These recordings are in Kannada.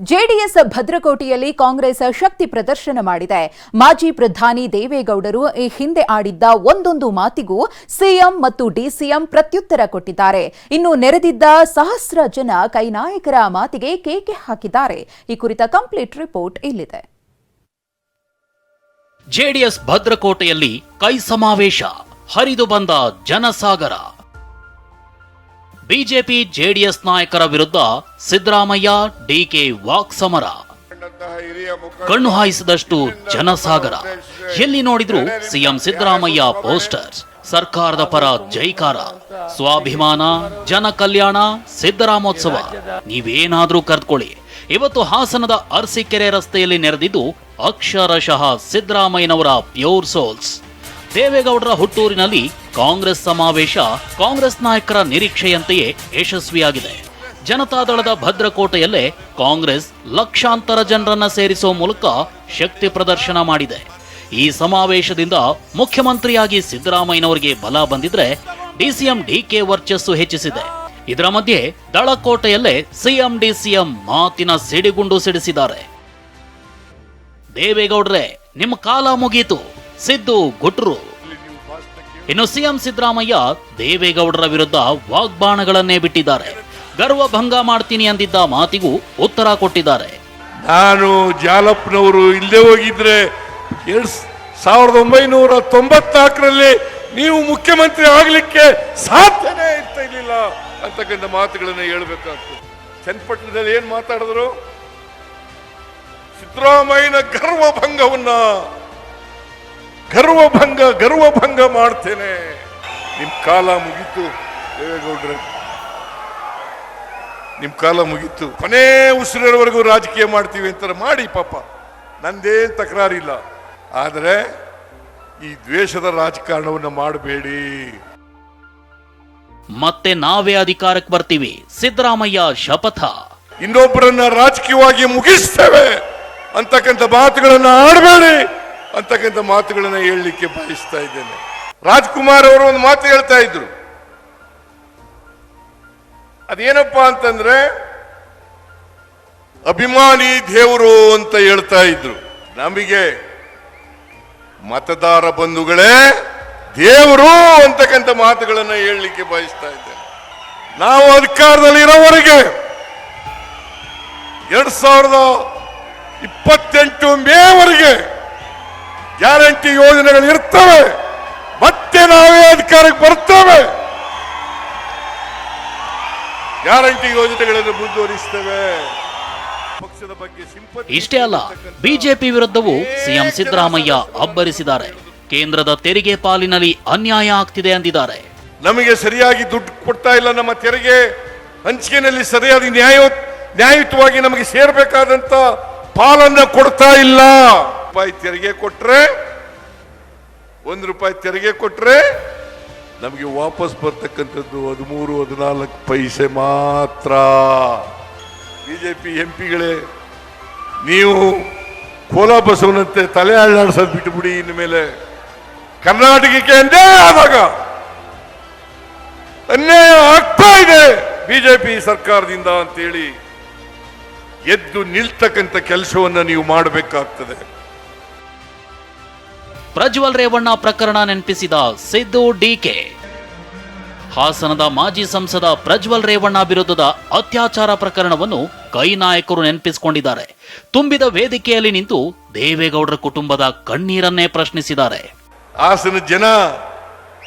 ಜೆಡಿಎಸ್ ಭದ್ರಕೋಟೆಯಲ್ಲಿ ಕಾಂಗ್ರೆಸ್ ಶಕ್ತಿ ಪ್ರದರ್ಶನ ಮಾಡಿದೆ. ಮಾಜಿ ಪ್ರಧಾನಿ ದೇವೇಗೌಡರು ಈ ಹಿಂದೆ ಆಡಿದ್ದ ಒಂದೊಂದು ಮಾತಿಗೂ ಸಿಎಂ ಮತ್ತು ಡಿಸಿಎಂ ಪ್ರತ್ಯುತ್ತರ ಕೊಟ್ಟಿದ್ದಾರೆ. ಇನ್ನು ನೆರೆದಿದ್ದ ಸಹಸ್ರ ಜನ ಕೈನಾಯಕರ ಮಾತಿಗೆ ಕೇಕೆ ಹಾಕಿದ್ದಾರೆ. ಈ ಕುರಿತ ಕಂಪ್ಲೀಟ್ ರಿಪೋರ್ಟ್ ಇಲ್ಲಿದೆ. ಜೆಡಿಎಸ್ ಭದ್ರಕೋಟೆಯಲ್ಲಿ ಕೈ ಸಮಾವೇಶ. ಹರಿದು ಬಂದ ಜನಸಾಗರ. ಬಿಜೆಪಿ ಜೆಡಿಎಸ್ ನಾಯಕರ ವಿರುದ್ಧ ಸಿದ್ದರಾಮಯ್ಯ ಡಿಕೆ ವಾಕ್ ಸಮರ ಕಣ್ಣು ಹಾಯಿಸಿದಷ್ಟು ಜನಸಾಗರ. ಎಲ್ಲಿ ನೋಡಿದ್ರು ಸಿಎಂ ಸಿದ್ದರಾಮಯ್ಯ ಪೋಸ್ಟರ್ಸ್ ಸರ್ಕಾರದ ಪರ ಜೈಕಾರ. ಸ್ವಾಭಿಮಾನ ಜನ ಕಲ್ಯಾಣ ಸಿದ್ದರಾಮೋತ್ಸವ. ನೀವೇನಾದ್ರೂ ಕರ್ತ್ಕೊಳ್ಳಿ ಇವತ್ತು ಹಾಸನದ ಅರಸೀಕೆರೆ ರಸ್ತೆಯಲ್ಲಿ ನೆರೆದಿದ್ದು ಅಕ್ಷರಶಃ ಸಿದ್ದರಾಮಯ್ಯನವರ ಪ್ಯೂರ್ ಸೋಲ್ಸ್. ದೇವೇಗೌಡರ ಹುಟ್ಟೂರಿನಲ್ಲಿ ಕಾಂಗ್ರೆಸ್ ಸಮಾವೇಶ, ಕಾಂಗ್ರೆಸ್ ನಾಯಕರ ನಿರೀಕ್ಷೆಯಂತೆಯೇ ಯಶಸ್ವಿಯಾಗಿದೆ. ಜನತಾದಳದ ಭದ್ರಕೋಟೆಯಲ್ಲೇ ಕಾಂಗ್ರೆಸ್ ಲಕ್ಷಾಂತರ ಜನರನ್ನ ಸೇರಿಸುವ ಮೂಲಕ ಶಕ್ತಿ ಪ್ರದರ್ಶನ ಮಾಡಿದೆ. ಈ ಸಮಾವೇಶದಿಂದ ಮುಖ್ಯಮಂತ್ರಿಯಾಗಿ ಸಿದ್ದರಾಮಯ್ಯನವರಿಗೆ ಬಲ ಬಂದಿದ್ರೆ ಡಿಸಿಎಂ ಡಿಕೆ ವರ್ಚಸ್ಸು ಹೆಚ್ಚಿಸಿದೆ. ಇದರ ಮಧ್ಯೆ ದಳಕೋಟೆಯಲ್ಲೇ ಸಿಎಂ ಡಿಸಿಎಂ ಮಾತಿನ ಸಿಡಿಗುಂಡು ಸಿಡಿಸಿದ್ದಾರೆ. ದೇವೇಗೌಡ್ರೆ, ನಿಮ್ಮ ಕಾಲ ಮುಗೀತು. ಸಿದ್ದು ಗುಟ್ರು. ಇನ್ನು ಸಿಎಂ ಸಿದ್ದರಾಮಯ್ಯ ದೇವೇಗೌಡರ ವಿರುದ್ಧ ವಾಗ್ಬಾಣಗಳನ್ನೇ ಬಿಟ್ಟಿದ್ದಾರೆ. ಗರ್ವ ಭಂಗ ಮಾಡ್ತೀನಿ ಅಂದಿದ್ದ ಮಾತಿಗೂ ಉತ್ತರ ಕೊಟ್ಟಿದ್ದಾರೆ. ನಾನು ಜಾಲಪ್ಪನವರು ಇಲ್ಲದೆ ಹೋಗಿದ್ರೆ ಎರಡ್ ಸಾವಿರದ ಒಂಬೈನೂರ ತೊಂಬತ್ನಾಲ್ಕರಲ್ಲಿ ನೀವು ಮುಖ್ಯಮಂತ್ರಿ ಆಗಲಿಕ್ಕೆ ಸಾಧ್ಯನೇ ಇರ್ತಾ ಇರ್ಲಿಲ್ಲ ಅಂತಕ್ಕಂಥ ಮಾತುಗಳನ್ನು ಹೇಳ್ಬೇಕಾಗ್ತದೆ. ಚನ್ನಪಟ್ಟಣದಲ್ಲಿ ಏನು ಮಾತಾಡಿದ್ರು? ಸಿದ್ದರಾಮಯ್ಯನ ಗರ್ವಭಂಗವನ್ನ ಗರ್ವಭಂಗ ಗರ್ವಭಂಗ ಮಾಡ್ತೇನೆ. ನಿಮ್ ಕಾಲ ಮುಗೀತು ದೇವೇಗೌಡ್ರೆ. ನಿಮ್ ಕಾಲ ಮುಗೀತು. ಕೊನೆ ಉಸಿರಿರೋವರೆಗೂ ರಾಜಕೀಯ ಮಾಡ್ತೀವಿ ಅಂತ ಮಾಡಿ ಪಾಪ. ನಂದೇನು ತಕರಾರಿಲ್ಲ. ಆದರೆ ಈ ದ್ವೇಷದ ರಾಜಕಾರಣವನ್ನು ಮಾಡಬೇಡಿ. ಮತ್ತೆ ನಾವೇ ಅಧಿಕಾರಕ್ಕೆ ಬರ್ತೀವಿ. ಸಿದ್ದರಾಮಯ್ಯ ಶಪಥ. ಇನ್ನೊಬ್ಬರನ್ನ ರಾಜಕೀಯವಾಗಿ ಮುಗಿಸ್ತೇವೆ. ಅಂತಕ್ಕಂಥ ಮಾತುಗಳನ್ನ ಆಡಬೇಡಿ. ಅಂತಕ್ಕಂಥ ಮಾತುಗಳನ್ನ ಹೇಳಲಿಕ್ಕೆ ಬಯಸ್ತಾ ಇದ್ದೇನೆ. ರಾಜ್ಕುಮಾರ್ ಅವರು ಒಂದು ಮಾತು ಹೇಳ್ತಾ ಇದ್ರು. ಅದೇನಪ್ಪ ಅಂತಂದ್ರೆ, ಅಭಿಮಾನಿ ದೇವರು ಅಂತ ಹೇಳ್ತಾ ಇದ್ರು. ನಮಗೆ ಮತದಾರ ಬಂಧುಗಳೇ, ದೇವರು ಅಂತಕ್ಕಂಥ ಮಾತುಗಳನ್ನ ಹೇಳಲಿಕ್ಕೆ ಬಯಸ್ತಾ ಇದ್ದೇನೆ. ನಾವು ಅಧಿಕಾರದಲ್ಲಿ ಇರೋವರೆಗೆ ಎರಡ್ ಸಾವಿರದ ಇಪ್ಪತ್ತೆಂಟು ಮೇವರೆಗೆ ಗ್ಯಾರಂಟಿ ಯೋಜನೆಗಳು ಇರ್ತವೆ. ಮತ್ತೆ ನಾವೇ ಅಧಿಕಾರಕ್ಕೆ ಬರ್ತೇವೆ. ಗ್ಯಾರಂಟಿ ಯೋಜನೆಗಳನ್ನು ಮುಂದುವರಿಸ್ತೇವೆ. ಪಕ್ಷದ ಬಗ್ಗೆ ಸಿಂಪತಿ ಇಷ್ಟೇ ಅಲ್ಲ ಬಿಜೆಪಿ ವಿರುದ್ಧವೂ ಸಿಎಂ ಸಿದ್ದರಾಮಯ್ಯ ಅಬ್ಬರಿಸಿದ್ದಾರೆ. ಕೇಂದ್ರದ ತೆರಿಗೆ ಪಾಲಿನಲ್ಲಿ ಅನ್ಯಾಯ ಆಗ್ತಿದೆ ಅಂದಿದ್ದಾರೆ. ನಮಗೆ ಸರಿಯಾಗಿ ದುಡ್ಡು ಕೊಡ್ತಾ ಇಲ್ಲ ನಮ್ಮ ತೆರಿಗೆ. ಹಂಚಿಕೆಯಲ್ಲಿ ಸರಿಯಾದ ನ್ಯಾಯ ನ್ಯಾಯಯುತವಾಗಿ ನಮಗೆ ಸೇರ್ಬೇಕಾದಂತ ಪಾಲನ್ನ ಕೊಡ್ತಾ ಇಲ್ಲ. ರೂಪಾಯಿ ತೆರಿಗೆ ಕೊಟ್ರೆ, ಒಂದು ರೂಪಾಯಿ ತೆರಿಗೆ ಕೊಟ್ರೆ ನಮಗೆ ವಾಪಸ್ ಬರ್ತಕ್ಕಂಥದ್ದು ಹದಿಮೂರು, ಹದಿನಾಲ್ಕು ಪೈಸೆ ಮಾತ್ರ. ಬಿಜೆಪಿ ಎಂ ಪಿಗಳೇ ನೀವು ಕೋಲಾ ಬಸವನಂತೆ ತಲೆ ಅಳ್ಳಾಡ್ಸೋದು ಬಿಟ್ಟುಬಿಡಿ ಇನ್ನು ಮೇಲೆ ಕರ್ನಾಟಕಕ್ಕೆ ಅಂದೇ ಆದಾಗ ಅನ್ಯಾಯ ಆಗ್ತಾ ಇದೆ ಬಿಜೆಪಿ ಸರ್ಕಾರದಿಂದ ಅಂತೇಳಿ ಎದ್ದು ನಿಲ್ತಕ್ಕಂಥ ಕೆಲಸವನ್ನು ನೀವು ಮಾಡಬೇಕಾಗ್ತದೆ. ಪ್ರಜ್ವಲ್ ರೇವಣ್ಣ ಪ್ರಕರಣ ನೆನಪಿಸಿದ ಸಿದ್ದು ಡಿಕೆ. ಹಾಸನದ ಮಾಜಿ ಸಂಸದ ಪ್ರಜ್ವಲ್ ರೇವಣ್ಣ ವಿರುದ್ಧದ ಅತ್ಯಾಚಾರ ಪ್ರಕರಣವನ್ನು ಕೈ ನಾಯಕರು ನೆನಪಿಸಿಕೊಂಡಿದ್ದಾರೆ. ತುಂಬಿದ ವೇದಿಕೆಯಲ್ಲಿ ನಿಂತು ದೇವೇಗೌಡರ ಕುಟುಂಬದ ಕಣ್ಣೀರನ್ನೇ ಪ್ರಶ್ನಿಸಿದ್ದಾರೆ. ಹಾಸನ ಜನ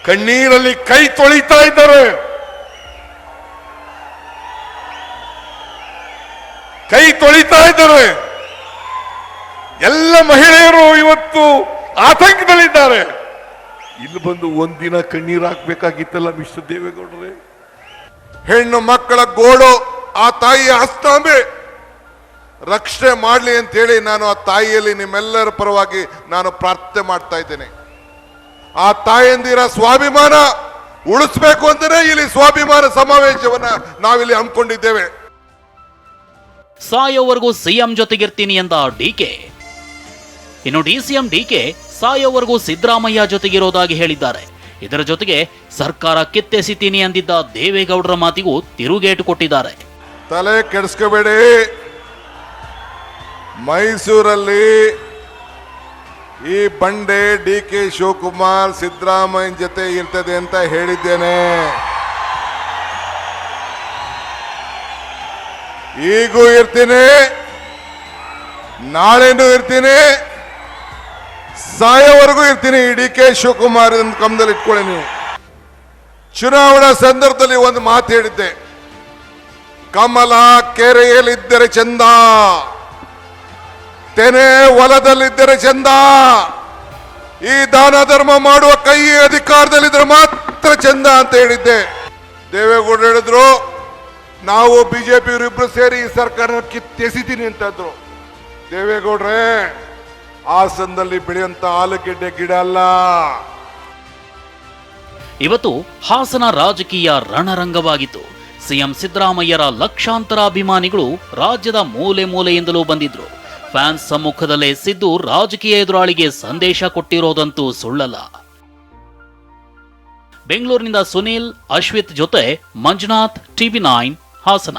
ಕಣ್ಣೀರಲ್ಲಿ ಕೈ ತೊಳಿತಾ ಇದ್ದಾರೆ. ಕೈ ತೊಳಿತಾ ಇದ್ದಾರೆ. ಎಲ್ಲ ಮಹಿಳೆಯರು ಇವತ್ತು ಆತಂಕದಲ್ಲಿದ್ದಾರೆ. ಇಲ್ಲಿ ಬಂದು ಒಂದಿನ ಕಣ್ಣೀರು ಹಾಕ್ಬೇಕಾಗಿತ್ತಲ್ಲ ಮಿಸ್ಟರ್ ದೇವೇಗೌಡರೇ? ಹೆಣ್ಣು ಮಕ್ಕಳ ಗೋಳು ಆ ತಾಯಿಯ ಹಸ್ತಾಂಬೆ. ರಕ್ಷಣೆ ಮಾಡಲಿ ಅಂತೇಳಿ ನಾನು ಆ ತಾಯಿಯಲ್ಲಿ ನಿಮ್ಮೆಲ್ಲರ ಪರವಾಗಿ ನಾನು ಪ್ರಾರ್ಥನೆ ಮಾಡ್ತಾ ಇದ್ದೇನೆ. ಆ ತಾಯಂದಿರ ಸ್ವಾಭಿಮಾನ ಉಳಿಸ್ಬೇಕು ಅಂತಲೇ ಇಲ್ಲಿ ಸ್ವಾಭಿಮಾನ ಸಮಾವೇಶವನ್ನ ನಾವಿಲ್ಲಿ ಹಮ್ಮಿಕೊಂಡಿದ್ದೇವೆ. ಸಾಯೋವರೆಗೂ ಸಿಎಂ ಜೊತೆಗಿರ್ತೀನಿ ಎಂದ ಡಿಕೆ ಇನ್ನು ಡಿಸಿಎಂ ಡಿಕೆ ಸಾಯೋವರೆಗೂ ಸಿದ್ದರಾಮಯ್ಯ ಜೊತೆಗಿರೋದಾಗಿ ಹೇಳಿದ್ದಾರೆ. ಇದರ ಜೊತೆಗೆ ಸರ್ಕಾರ ಕಿತ್ತೆಸಿತೀನಿ ಅಂದಿದ್ದ ದೇವೇಗೌಡರ ಮಾತಿಗೂ ತಿರುಗೇಟು ಕೊಟ್ಟಿದ್ದಾರೆ. ತಲೆ ಕೆಡಿಸ್ಕೋಬೇಡಿ. ಮೈಸೂರಲ್ಲಿ ಈ ಬಂಡೆ ಡಿ ಕೆ ಶಿವಕುಮಾರ್ ಸಿದ್ದರಾಮಯ್ಯ ಜೊತೆ ಇರ್ತದೆ ಅಂತ ಹೇಳಿದ್ದೇನೆ. ಈಗೂ ಇರ್ತೀನಿ. ನಾಳೆನೂ ಇರ್ತೀನಿ. ಸಾಯೋವರೆಗೂ ಇರ್ತೀನಿ. D K. ಶಿವಕುಮಾರ್ ಕಮ್ಮದಲ್ಲಿ ಇಟ್ಕೊಳ್ಳಿ ನೀವು. ಚುನಾವಣಾ ಸಂದರ್ಭದಲ್ಲಿ ಒಂದು ಮಾತು ಹೇಳಿದ್ದೆ. ಕಮಲ ಕೆರೆಯಲ್ಲಿದ್ದರೆ ಚಂದ. ತೆನೆ ಹೊಲದಲ್ಲಿದ್ದರೆ ಚಂದ. ಈ ದಾನ ಧರ್ಮ ಮಾಡುವ ಕೈ ಅಧಿಕಾರದಲ್ಲಿದ್ದರೆ ಮಾತ್ರ ಚಂದ ಅಂತ ಹೇಳಿದ್ದೆ. ದೇವೇಗೌಡರು ಹೇಳಿದ್ರು, ನಾವು ಬಿಜೆಪಿ ಇಬ್ರು ಸೇರಿ ಈ ಸರ್ಕಾರ ಕಿತ್ತೆಸಿತೀನಿ ಅಂತಂದ್ರು ದೇವೇಗೌಡ್ರೆ ಹಾಸನದಲ್ಲಿ ಬೆಳೆಯುವಂತ ಆಲೂಗೆಡ್ಡೆ ಗಿಡ ಅಲ್ಲ. ಇವತ್ತು ಹಾಸನ ರಾಜಕೀಯ ರಣರಂಗವಾಗಿತ್ತು. ಸಿಎಂ ಸಿದ್ದರಾಮಯ್ಯರ ಲಕ್ಷಾಂತರ ಅಭಿಮಾನಿಗಳು ರಾಜ್ಯದ ಮೂಲೆ ಮೂಲೆಯಿಂದಲೂ ಬಂದಿದ್ರು. ಫ್ಯಾನ್ಸ್ ಸಮ್ಮುಖದಲ್ಲೇ ಸಿದ್ದು ರಾಜಕೀಯ ಎದುರಾಳಿಗೆ ಸಂದೇಶ ಕೊಟ್ಟಿರೋದಂತೂ ಸುಳ್ಳಲ್ಲ. ಬೆಂಗಳೂರಿನಿಂದ ಸುನೀಲ್, ಅಶ್ವಿತ್ ಜೊತೆ ಮಂಜುನಾಥ್, ಟಿವಿ ನೈನ್, ಹಾಸನ.